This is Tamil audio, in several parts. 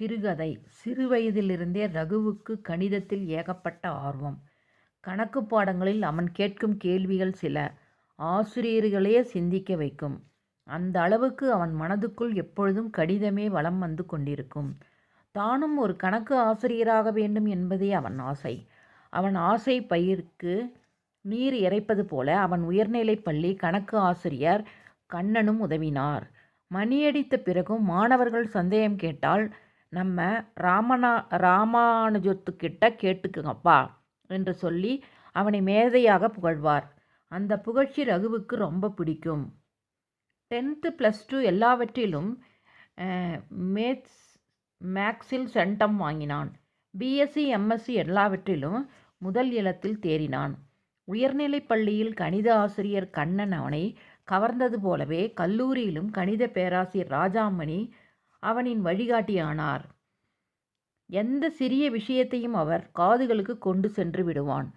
சிறுகதை சிறுவயதிலிருந்தே ரகுவுக்கு கணிதத்தில் ஏகப்பட்ட ஆர்வம். கணக்கு பாடங்களில் அவன் கேட்கும் கேள்விகள் சில ஆசிரியர்களையே சிந்திக்க வைக்கும். அந்த அளவுக்கு அவன் மனதுக்குள் எப்பொழுதும் கணிதமே வலம் வந்து கொண்டிருக்கும். தானும் ஒரு கணக்கு ஆசிரியராக வேண்டும் என்பதே அவன் ஆசை. அவன் ஆசை பயிருக்கு நீர் இறைப்பது போல அவன் உயர்நிலைப் பள்ளி கணக்கு ஆசிரியர் கண்ணனும் உதவினார். மணியடித்த பிறகும் மாணவர்கள் சந்தேகம் கேட்டால் நம்ம ராமனா ராமானுஜத்துக்கிட்ட கேட்டுக்குங்கப்பா என்று சொல்லி அவனை மேதையாக புகழ்வார். அந்த புகழ்ச்சி ரகுவுக்கு ரொம்ப பிடிக்கும். டென்த்து ப்ளஸ் டூ எல்லாவற்றிலும் மேத்ஸ் மேக்ஸில் சென்டம் வாங்கினான். பிஎஸ்சி எம்எஸ்சி எல்லாவற்றிலும் முதல் இலத்தில் தேறினான். உயர்நிலைப் பள்ளியில் கணித ஆசிரியர் கண்ணன் அவனை கவர்ந்தது போலவே கல்லூரியிலும் கணித பேராசிரியர் ராஜாமணி அவனின் வழிகாட்டியானார். எந்த சிறிய விஷயத்தையும் அவர் காதுகளுக்கு கொண்டு சென்று விடுவான்.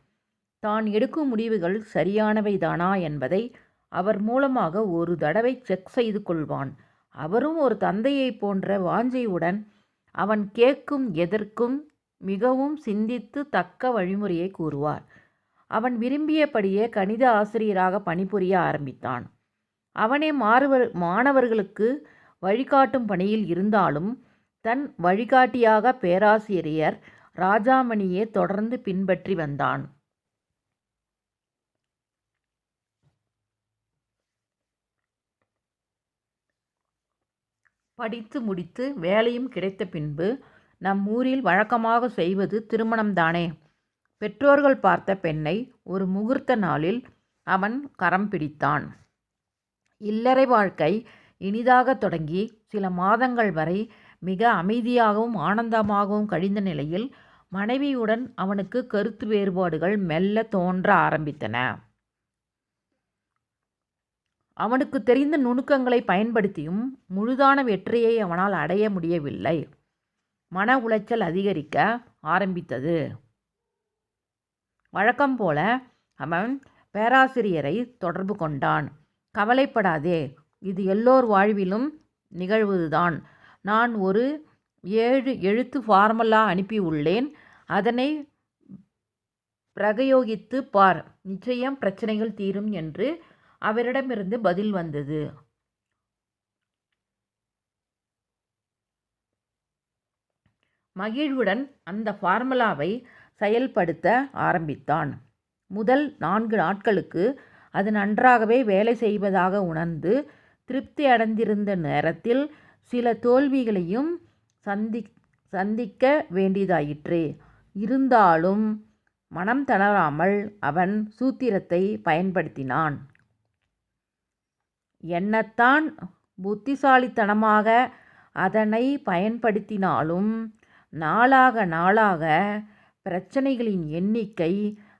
தான் எடுக்கும் முடிவுகள் சரியானவைதானா என்பதை அவர் மூலமாக ஒரு தடவை செக் செய்து கொள்வான். அவரும் ஒரு தந்தையைப் போன்ற வாஞ்சையுடன் அவன் கேட்கும் எதற்கும் மிகவும் சிந்தித்து தக்க வழிமுறையை கூறுவார். அவன் விரும்பியபடியே கணித ஆசிரியராக பணிபுரிய ஆரம்பித்தான். அவனே மாணவர்களுக்கு வழிகாட்டும் பணியில் இருந்தாலும் தன் வழிகாட்டியாக பேராசிரியர் ராஜாமணியே தொடர்ந்து பின்பற்றி வந்தான். படித்து முடித்து வேலையும் கிடைத்த பின்பு நம் ஊரில் வழக்கமாக செய்வது திருமணம்தானே. பெற்றோர்கள் பார்த்த பெண்ணை ஒரு முகூர்த்த நாளில் அவன் கரம் பிடித்தான். இல்லறை வாழ்க்கை இனிதாக தொடங்கி சில மாதங்கள் வரை மிக அமைதியாகவும் ஆனந்தமாகவும் கழிந்த நிலையில் மனைவியுடன் அவனுக்கு கருத்து வேறுபாடுகள் மெல்ல தோன்ற ஆரம்பித்தன. அவனுக்கு தெரிந்த நுணுக்கங்களைப் பயன்படுத்தியும் முழுதான வெற்றியை அவனால் அடைய முடியவில்லை. மன உளைச்சல் அதிகரிக்க ஆரம்பித்தது. வழக்கம் போல அவன் பேராசிரியரை தொடர்பு கொண்டான். கவலைப்படாதே இது எல்லோர் வாழ்விலும் நிகழ்வதுதான். நான் ஒரு ஏழு எழுத்து பார்முலா அனுப்பியுள்ளேன். அதனை பிரகயோகித்து பார். நிச்சயம் பிரச்சனைகள் தீரும் என்று அவரிடமிருந்து பதில் வந்தது. மகிழ்வுடன் அந்த ஃபார்முலாவை செயல்படுத்த ஆரம்பித்தான். முதல் நான்கு நாட்களுக்கு அது நன்றாகவே வேலை செய்வதாக உணர்ந்து திருப்தி அடைந்திருந்த நேரத்தில் சில தோல்விகளையும் சந்தி சந்திக்க வேண்டியதாயிற்று. இருந்தாலும் மனம் தளராமல் அவன் சூத்திரத்தை பயன்படுத்தினான். என்னத்தான் புத்திசாலித்தனமாக அதனை பயன்படுத்தினாலும் நாளாக நாளாக பிரச்சனைகளின் எண்ணிக்கை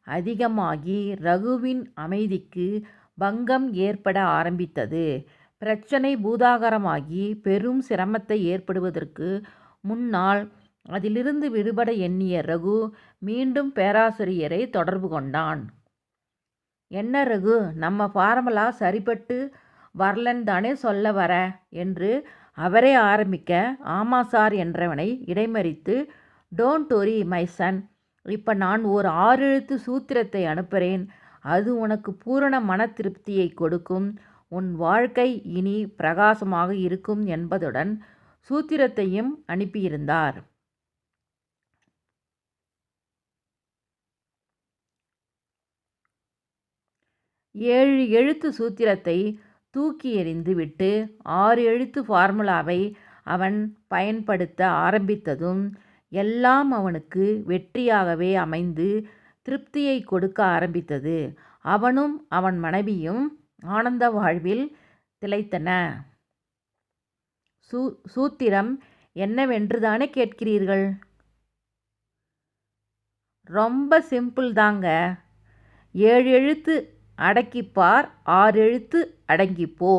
அதிகமாகி ரகுவின் அமைதிக்கு பங்கம் ஏற்பட ஆரம்பித்தது. பிரச்சனை பூதாகரமாகி பெரும் சிரமத்தை ஏற்படுவதற்கு முன்னால் அதிலிருந்து விடுபட எண்ணிய ரகு மீண்டும் பேராசிரியரை தொடர்பு கொண்டான். என்ன ரகு நம்ம ஃபார்முலா சரிப்பட்டு வரலன்னுதானே சொல்ல வர? என்று அவரே ஆரம்பிக்க ஆமா சார் என்றவனை இடைமறித்து டோன்ட் ஒரி மை சன். இப்போ நான் ஓர் ஆறெழுத்து சூத்திரத்தை அனுப்புகிறேன் அது உனக்கு பூரண மன திருப்தியைக் கொடுக்கும். உன் வாழ்க்கை இனி பிரகாசமாக இருக்கும் என்பதுடன் சூத்திரத்தையும் அனுப்பியிருந்தார். ஏழு எழுத்து சூத்திரத்தை தூக்கி எறிந்து விட்டு ஆறு எழுத்து ஃபார்முலாவை அவன் பயன்படுத்த ஆரம்பித்ததும் எல்லாம் அவனுக்கு வெற்றியாகவே அமைந்து திருப்தியைக் கொடுக்க ஆரம்பித்தது. அவனும் அவன் மனைவியும் ஆனந்த வாழ்வில் திளைத்தன. சூ சூத்திரம் என்னவென்றுதானே கேட்கிறீர்கள்? ரொம்ப சிம்பிள் தாங்க ஏழு எழுத்து அடக்கிப் பார் ஆறெழுத்து அடங்கிப்போ